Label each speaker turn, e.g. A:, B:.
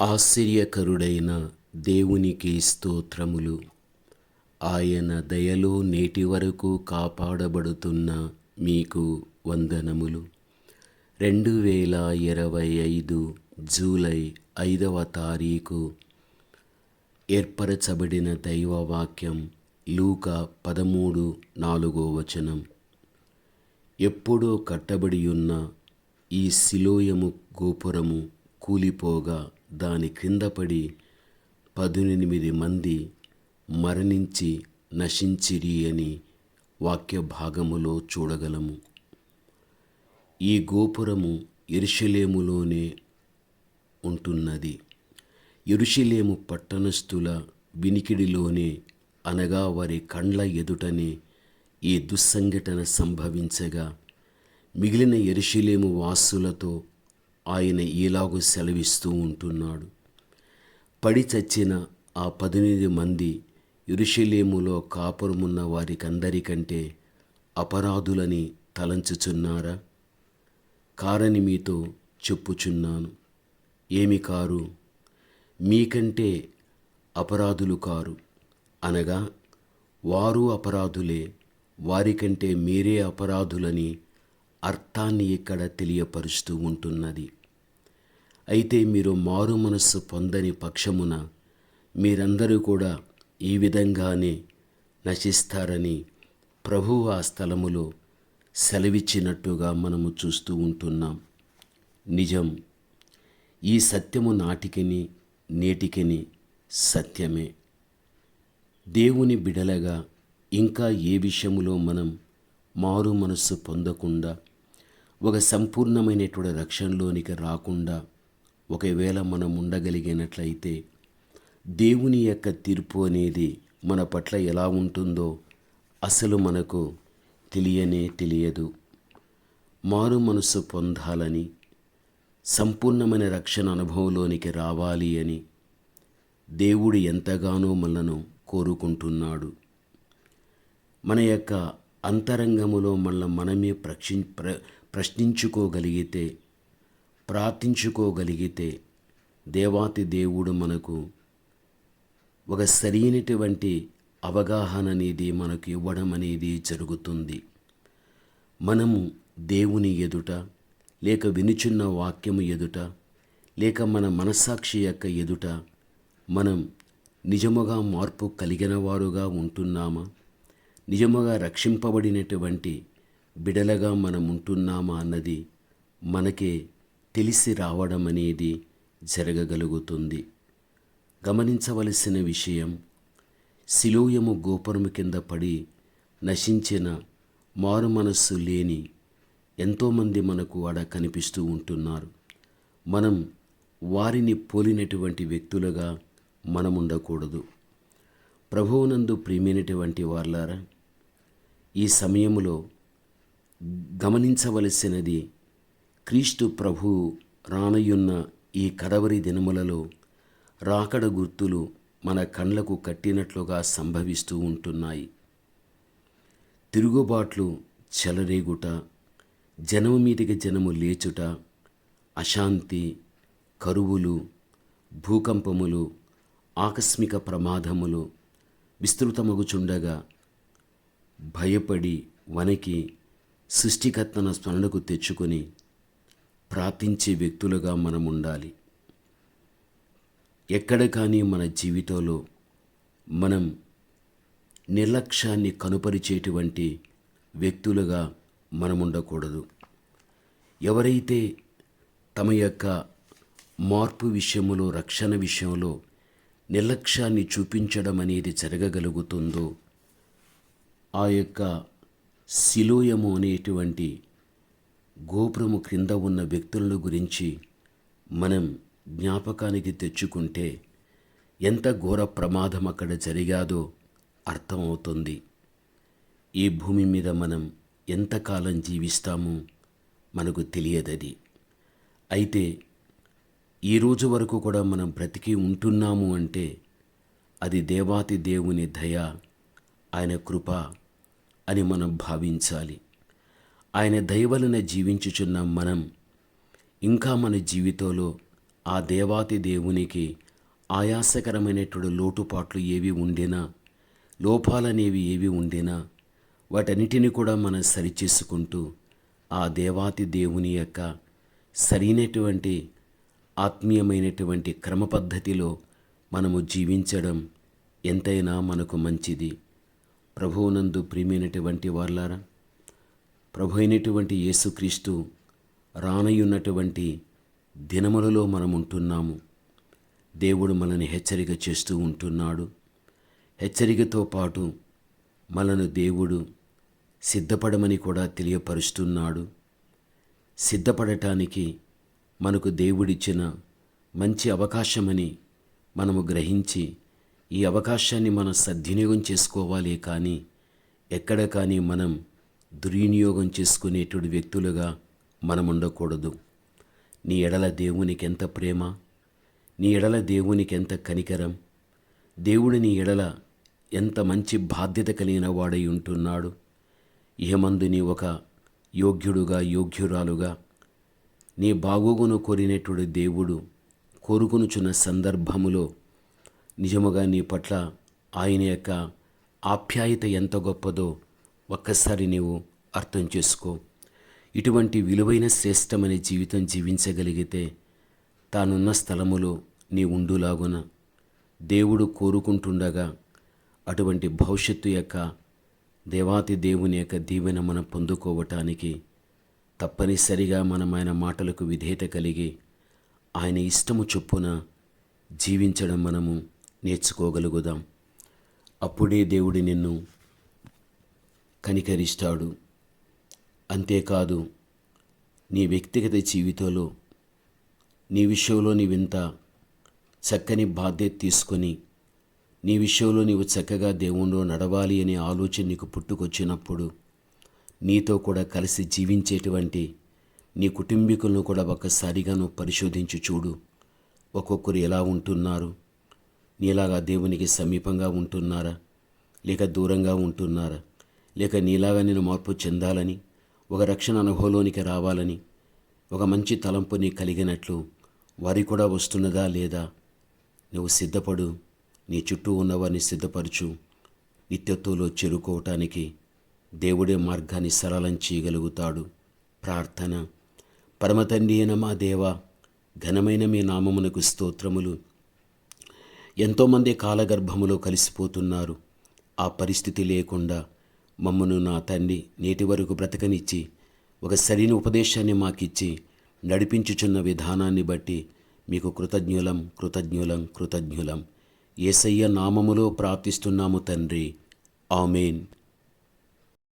A: ఆశ్చర్యకరుడైన దేవునికి స్తోత్రములు. ఆయన దయలో నేటి వరకు కాపాడబడుతున్న మీకు వందనములు. రెండు వేల ఇరవై ఐదు జూలై ఐదవ తారీఖు ఏర్పరచబడిన దైవవాక్యం లూక పదమూడు నాలుగో వచనం. ఎప్పుడో కట్టబడి ఉన్న ఈ శిలోయము గోపురము కూలిపోగా దాని క్రింద పడి పదునెనిమిది మంది మరణించి నశించిరి అని వాక్య భాగములో చూడగలము. ఈ గోపురము ఎరుషలేములోనే ఉంటున్నది. ఎరుషలేము పట్టణస్థుల వినికిడిలోనే అనగా వారి కండ్ల ఎదుటనే ఈ దుస్సంఘటన సంభవించగా మిగిలిన ఎరుషలేము వాసులతో ఆయన ఈలాగు సెలవిస్తూ ఉంటున్నాడు. పడి చచ్చిన ఆ పద్దెనిమిది మంది ఇరుషలేములో కాపురమున్న వారికందరికంటే అపరాధులని తలంచుచున్నారా? కారని మీతో చెప్పుచున్నాను. ఏమి కారు? మీకంటే అపరాధులు కారు. అనగా వారు అపరాధులే వారికంటే మీరే అపరాధులని అర్థాన్ని ఇక్కడ తెలియపరుస్తూ ఉంటున్నది. అయితే మీరు మారు మనస్సు పొందని పక్షమున మీరందరూ కూడా ఈ విధంగానే నశిస్తారని ప్రభువు ఆ స్థలములో సెలవిచ్చినట్టుగా మనము చూస్తూ ఉంటున్నాం. నిజం ఈ సత్యము నాటికిని నేటికిని సత్యమే. దేవుని బిడలగా ఇంకా ఏ విషయములో మనం మారు మనస్సు పొందకుండా ఒక సంపూర్ణమైనటువంటి రక్షణలోనికి రాకుండా ఒకవేళ మనం ఉండగలిగినట్లయితే దేవుని యొక్క తీర్పు అనేది మన పట్ల ఎలా ఉంటుందో అసలు మనకు తెలియనే తెలియదు. మారు మనసు పొందాలని సంపూర్ణమైన రక్షణ అనుభవంలోనికి రావాలి అని దేవుడు ఎంతగానో మనను కోరుకుంటున్నాడు. మన యొక్క అంతరంగములో మళ్ళీ మనమే ప్రక్షి ప్ర ప్రశ్నించుకోగలిగితే ప్రార్థించుకోగలిగితే దేవాతి దేవుడు మనకు ఒక సరైనటువంటి అవగాహన అనేది మనకు ఇవ్వడం అనేది జరుగుతుంది. మనము దేవుని ఎదుట లేక వినుచున్న వాక్యము ఎదుట లేక మన మనస్సాక్షి యొక్క ఎదుట మనం నిజముగా మార్పు కలిగిన వారుగా ఉంటున్నామా? నిజముగా రక్షింపబడినటువంటి బిడలగా మనం ఉంటున్నామా అన్నది మనకే తెలిసి రావడం అనేది జరగగలుగుతుంది. గమనించవలసిన విషయం శిలోయము గోపురము కింద పడి నశించిన మారు మనస్సు లేని ఎంతోమంది మనకు ఆడ కనిపిస్తూ ఉంటున్నారు. మనం వారిని పోలినటువంటి వ్యక్తులుగా మనం ఉండకూడదు ప్రభువునందు ప్రియమైనటువంటి వార్లారా ఈ సమయంలో గమనించవలసినది క్రీస్తు ప్రభు రానయున్న ఈ కడవరి దినములలో రాకడ గుర్తులు మన కండ్లకు కట్టినట్లుగా సంభవిస్తూ ఉంటున్నాయి. తిరుగుబాట్లు చెలరేగుట జనము మీదికి జనము లేచుట అశాంతి కరువులు భూకంపములు ఆకస్మిక ప్రమాదములు విస్తృతమగుచుండగా భయపడి వనకి సృష్టికర్తన స్మరణకు తెచ్చుకొని ప్రార్థించే వ్యక్తులుగా మనం ఉండాలి ఎక్కడ కానీ మన జీవితంలో మనం నిర్లక్ష్యాన్ని కనుపరిచేటువంటి వ్యక్తులుగా మనం ఉండకూడదు ఎవరైతే తమ యొక్క మార్పు విషయంలో రక్షణ విషయంలో నిర్లక్ష్యాన్ని చూపించడం అనేది జరగగలుగుతుందో ఆ యొక్క శిలోయము అనేటువంటి గోపురము క్రింద ఉన్న వ్యక్తుల గురించి మనం జ్ఞాపకానికి తెచ్చుకుంటే ఎంత ఘోర ప్రమాదం అక్కడ జరిగాదో అర్థమవుతుంది. ఈ భూమి మీద మనం ఎంతకాలం జీవిస్తామో మనకు తెలియదది. అయితే ఈ రోజు వరకు కూడా మనం బ్రతికి ఉంటున్నాము అంటే అది దేవాతి దేవుని దయ ఆయన కృప అని మనం భావించాలి. ఆయన దయ జీవించుచున్న మనం ఇంకా మన జీవితంలో ఆ దేవాతి దేవునికి ఆయాసకరమైనటువంటి లోటుపాట్లు ఏవి ఉండినా లోపాలనేవి ఏవి ఉండినా వాటన్నిటిని కూడా మనం సరిచేసుకుంటూ ఆ దేవాతి దేవుని యొక్క సరైనటువంటి ఆత్మీయమైనటువంటి క్రమ పద్ధతిలో మనము జీవించడం ఎంతైనా మనకు మంచిది. ప్రభువునందు ప్రియమైనటువంటి వాళ్ళారా ప్రభు అయినటువంటి యేసుక్రీస్తు రానయ్యున్నటువంటి దినములలో మనం ఉంటున్నాము దేవుడు మనల్ని హెచ్చరిక చేస్తూ ఉంటున్నాడు. హెచ్చరికతో పాటు మనను దేవుడు సిద్ధపడమని కూడా తెలియపరుస్తున్నాడు. సిద్ధపడటానికి మనకు దేవుడిచ్చిన మంచి అవకాశమని మనము గ్రహించి ఈ అవకాశాన్ని మనం సద్వినియోగం చేసుకోవాలి కానీ ఎక్కడ కానీ మనం దుర్వినియోగం చేసుకునేటువంటి వ్యక్తులుగా మనం ఉండకూడదు నీ ఎడల దేవునికి ఎంత ప్రేమ? నీ ఎడల దేవునికి ఎంత కనికరం? దేవుడు నీ ఎడల ఎంత మంచి బాధ్యత కలిగిన వాడై ఉంటున్నాడు? ఇహమందు నీ ఒక యోగ్యుడుగా యోగ్యురాలుగా నీ బాగోగును కోరినటువంటి దేవుడు కోరుకునుచున్న సందర్భములో నిజముగా నీ పట్ల ఆయన యొక్క ఆప్యాయత ఎంత గొప్పదో ఒక్కసారి నీవు అర్థం చేసుకో. ఇటువంటి విలువైన శ్రేష్టమైన జీవితం జీవించగలిగితే తానున్న స్థలములో నీ ఉండులాగున. దేవుడు కోరుకుంటుండగా అటువంటి భవిష్యత్తు యొక్క దేవాతి దేవుని యొక్క దీవెన మనం పొందుకోవటానికి తప్పనిసరిగా మనం ఆయన మాటలకు విధేయత కలిగి ఆయన ఇష్టము చొప్పున జీవించడం మనము నేర్చుకోగలుగుదాం. అప్పుడే దేవుడి నిన్ను కనికరిస్తాడు. అంతేకాదు నీ వ్యక్తిగత జీవితంలో నీ విషయంలో నీవింత చక్కని బాధ్యత తీసుకొని నీ విషయంలో నీవు చక్కగా దేవుణ్ణి నడవాలి అనే ఆలోచన నీకు పుట్టుకొచ్చినప్పుడు నీతో కూడా కలిసి జీవించేటువంటి నీ కుటుంబీకులను కూడా ఒక్కసారిగా నువ్వు పరిశోధించి చూడు. ఒక్కొక్కరు ఎలా ఉంటున్నారు? నీలాగా దేవునికి సమీపంగా ఉంటున్నారా? లేక దూరంగా ఉంటున్నారా? లేక నీలాగా నేను మార్పు చెందాలని ఒక రక్షణ అనుభవంలోనికి రావాలని ఒక మంచి తలంపుని కలిగినట్లు వారి కూడా వస్తున్నదా లేదా? నువ్వు సిద్ధపడు నీ చుట్టూ ఉన్నవారిని సిద్ధపరచు. నిత్యత్వంలో చేరుకోవటానికి దేవుడే మార్గాన్ని సరళం చేయగలుగుతాడు. ప్రార్థన. పరమతండ్రి అయిన మా దేవ ఘనమైన మీ నామమునకు స్తోత్రములు. ఎంతోమంది కాలగర్భములో కలిసిపోతున్నారు. ఆ పరిస్థితి లేకుండా మమ్మను నా తండ్రి నేటి వరకు బ్రతకనిచ్చి ఒక సరైన ఉపదేశాన్ని మాకిచ్చి నడిపించుచున్న విధానాన్ని బట్టి మీకు కృతజ్ఞులం కృతజ్ఞులం కృతజ్ఞులం. ఏసయ్య నామములో ప్రార్థిస్తున్నాము తండ్రి. ఆమెన్.